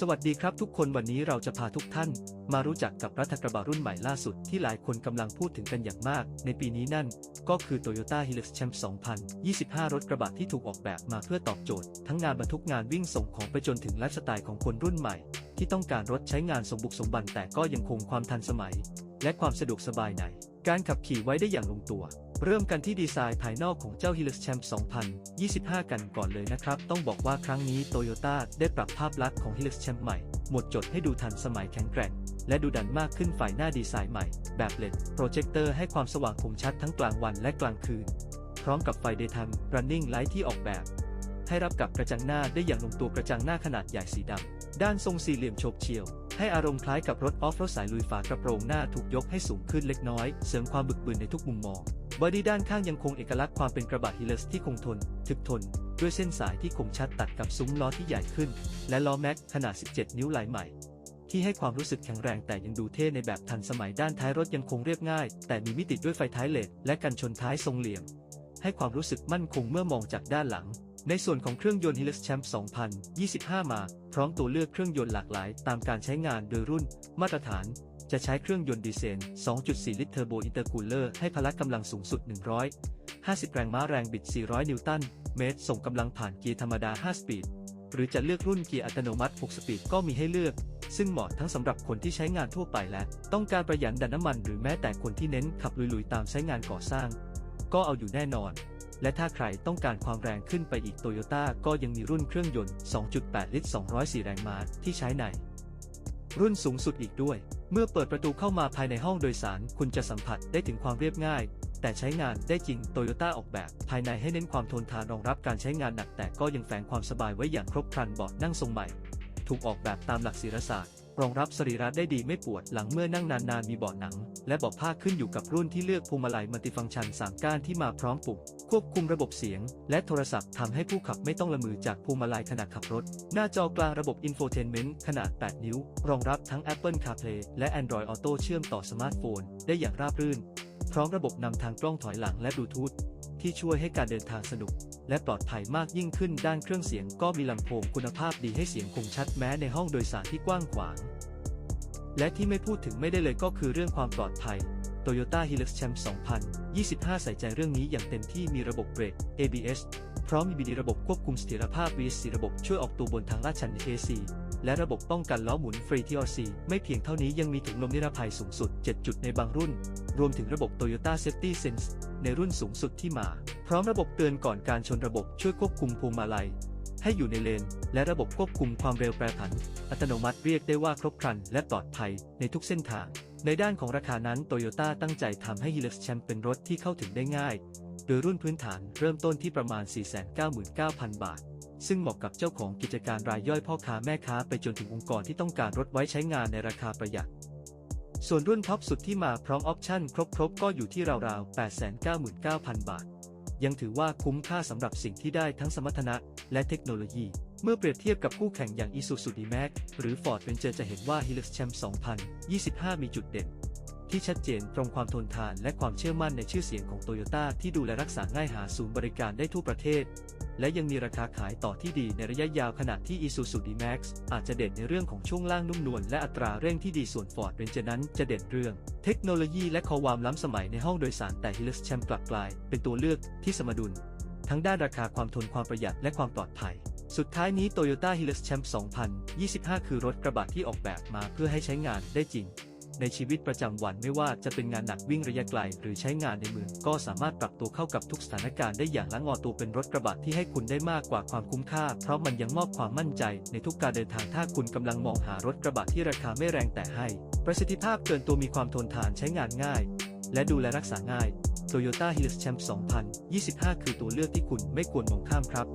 สวัสดีครับทุกคนวันนี้เราจะพาทุกท่าน มารู้จักกับรัฐกระบะรุ่นใหม่ล่าสุดที่หลายคนกำลังพูดถึงกันอย่างมาก ในปีนี้นั่น ก็คือ Toyota Hilux Champ 2025 รถกระบะที่ถูกออกแบบมาเพื่อตอบโจทย์ ทั้งงานบรรทุกงานวิ่งส่งของไปจนถึงไลฟ์สไตล์ของคนรุ่นใหม่ ที่ต้องการรถใช้งานสมบุกสมบันแต่ก็ยังคงความทันสมัย และความสะดวกสบายในการขับขี่ไว้ได้อย่างลงตัว เริ่มกันที่ดีไซน์ภายนอกของเจ้า Hilux Champ 2025 กันก่อนเลยนะครับ ต้องบอกว่าครั้งนี้ Toyota ได้ปรับภาพลักษณ์ของ Hilux Champ ใหม่ หมดจดให้ดูทันสมัยแข็งแกร่ง และดูดันมากขึ้นฝ่ายหน้าดีไซน์ใหม่ แบบเลนโปรเจคเตอร์ให้ความสว่างคมชัดทั้งกลางวันและกลางคืน พร้อมกับไฟ Daytime Running Light ที่ออกแบบ ให้รับกับกระจังหน้าได้อย่างลงตัวกระจังหน้าขนาดใหญ่สีดำด้านทรงสี่เหลี่ยมโฉบเฉี่ยวให้อารมณ์คล้ายกับรถออฟโรดสายลุยฝากระโปรงหน้าถูกยกให้สูงขึ้นเล็กน้อย เสริมความบึกบึนในทุกมุมมอง บอดี้ด้านข้างยังคงเอกลักษณ์ความเป็นกระบะฮิลเลสที่คงทนถึกทน ด้วยเส้นสายที่คมชัดตัดกับซุ้มล้อที่ใหญ่ขึ้น และล้อแม็กขนาด 17 นิ้วลายใหม่ ที่ให้ความรู้สึกแข็งแรงแต่ยังดูเท่ในแบบทันสมัยด้านท้ายรถยังคงเรียบง่าย แต่มีมิติด้วยไฟท้ายเลดและกันชนท้ายทรงเหลี่ยม ให้ความรู้สึกมั่นคงเมื่อมองจากด้านหลัง ในส่วนของเครื่องยนต์ Hilux Champ 2025 มา พร้อมตัวเลือกเครื่องยนต์หลากหลาย ตามการใช้งานโดยรุ่น มาตรฐาน จะใช้เครื่องยนต์ดีเซล 2.4 ลิตรเทอร์โบอินเตอร์คูลเลอร์ให้พละกำลังสูงสุด 150 แรงม้าแรงบิด 400 นิวตันเมตร ส่งกำลังผ่านเกียร์ธรรมดา 5 สปีด หรือจะเลือกรุ่นเกียร์อัตโนมัติ 6 สปีดก็มีให้เลือก ซึ่งเหมาะทั้งสำหรับคนที่ใช้งานทั่วไปและ ต้องการประหยัดดันน้ำมันหรือแม้แต่คนที่เน้นขับลุยๆ ตามใช้งานก่อสร้าง ก็เอาอยู่แน่นอน และถ้าใครต้องการความแรงขึ้นไปอีกโตโยต้าก็ยังมีรุ่นเครื่องยนต์ 2.8 ลิตร 204 แรงม้าที่ใช้ในรุ่นสูงสุดอีกด้วย เมื่อเปิดประตูเข้ามาภายในห้องโดยสาร คุณจะสัมผัสได้ถึงความเรียบง่าย แต่ใช้งานได้จริงโตโยต้าออกแบบ ภายในให้เน้นความทนทานรองรับการใช้งานหนัก แต่ก็ยังแฝงความสบายไว้อย่างครบครันเบาะนั่งทรงใหม่ ถูกออกแบบตามหลักศิลศาสตร์ รองรับสรีระได้ดีไม่ปวดหลังเมื่อนั่งนานๆมีเบาะหนัง และเบาะผ้าขึ้นอยู่กับรุ่นที่เลือกพวงมาลัยมัลติฟังก์ชันสามก้านที่มาพร้อมปุ่มควบคุมระบบเสียง และโทรศัพท์ทำให้ผู้ขับไม่ต้องละมือจากพวงมาลัยขณะขับรถ หน้าจอกลางระบบอินโฟเทนเมนต์ขนาด 8 นิ้ว รองรับทั้ง Apple CarPlay และ Android Auto เชื่อมต่อสมาร์ทโฟน ได้อย่างราบรื่น พร้อมระบบนำทางกล้องถอยหลังและบลูทูธที่ช่วยให้การเดินทางสนุก และปลอดภัยมากยิ่งขึ้นด้านเครื่องเสียงก็มีลำโพงคุณภาพดีให้เสียงคมชัดแม้ในห้องโดยสารที่กว้างขวาง และที่ไม่พูดถึงไม่ได้เลยก็คือเรื่องความปลอดภัย Toyota Hilux Champ 2025 ใส่ใจเรื่องนี้อย่างเต็มที่มีระบบเบรก ABS พร้อมมี BD ระบบควบคุมเสถียรภาพ VSC ระบบช่วยออกตัวบนทางลาดชัน AC และระบบป้องกันล้อหมุนฟรี TRC ไม่เพียงเท่านี้ยังมีถุงลมนิรภัยสูงสุด 7 จุดในบางรุ่น รวมถึงระบบ Toyota Safety Sense ในรุ่นสูงสุดที่มา พร้อมระบบเตือนก่อนการชนระบบช่วยควบคุมพวงมาลัย ให้อยู่ในเลน และระบบควบคุมความเร็วแปรผัน อัตโนมัติเรียกได้ว่าครบครันและปลอดภัยในทุกเส้นทาง ในด้านของราคานั้นโตโยต้าตั้งใจทำให้ Hilux Champ เป็นรถที่เข้าถึงได้ง่าย โดยรุ่นพื้นฐานเริ่มต้นที่ประมาณ 499,000 บาท ซึ่งเหมาะกับเจ้าของกิจการรายย่อยพ่อค้าแม่ค้าไปจนถึงองค์กรที่ต้องการรถไว้ใช้งานในราคาประหยัด ส่วนรุ่นท็อปสุดที่มาพร้อมออปชั่นครบๆ ก็อยู่ที่ราวๆ 899,000 บาท ยังถือว่าคุ้มค่าสำหรับสิ่งที่ได้ทั้งสมรรถนะและเทคโนโลยี เมื่อเปรียบเทียบกับคู่แข่งอย่าง Isuzu D-Max หรือ Ford Ranger จะเห็นว่า Hilux Champ 2025 มีจุดเด่น ที่ชัดเจนตรงความทนทานและความเชื่อมั่นในชื่อเสียงของโตโยต้าที่ดูแลรักษาง่ายหาศูนย์บริการได้ทั่วประเทศ และยังมีราคาขายต่อที่ดีในระยะยาวขณะที่ Isuzu D-Max อาจจะเด่นในเรื่องของช่วงล่างนุ่มนวลและอัตราเร่งที่ดีส่วน Ford Ranger นั้นจะเด่นเรื่อง เทคโนโลยีและความล้ำสมัยในห้องโดยสารแต่ Hilux Champ กลับกลาย เป็นตัวเลือกที่สมดุล ทั้งด้านราคาความทนความประหยัดและความปลอดภัยสุดท้ายนี้ Toyota Hilux Champ 2025 คือรถกระบะที่ออกแบบมาเพื่อให้ใช้งานได้จริง ในชีวิตประจำวันไม่ว่าจะเป็นงานหนักวิ่งระยะไกล หรือใช้งานในเมืองก็สามารถปรับตัวเข้ากับทุกสถานการณ์ได้อย่างละงอตัวเป็นรถกระบะที่ให้คุณได้มากกว่าความคุ้มค่า เพราะมันยังมอบความมั่นใจในทุกการเดินทางถ้าคุณกำลังมองหารถกระบะที่ราคาไม่แรงแต่ให้ ประสิทธิภาพเกินตัวมีความทนทานใช้งานง่าย และดูแลรักษาง่าย Toyota Hilux Champ 2025 คือตัวเลือกที่คุณไม่ควรมองข้ามครับ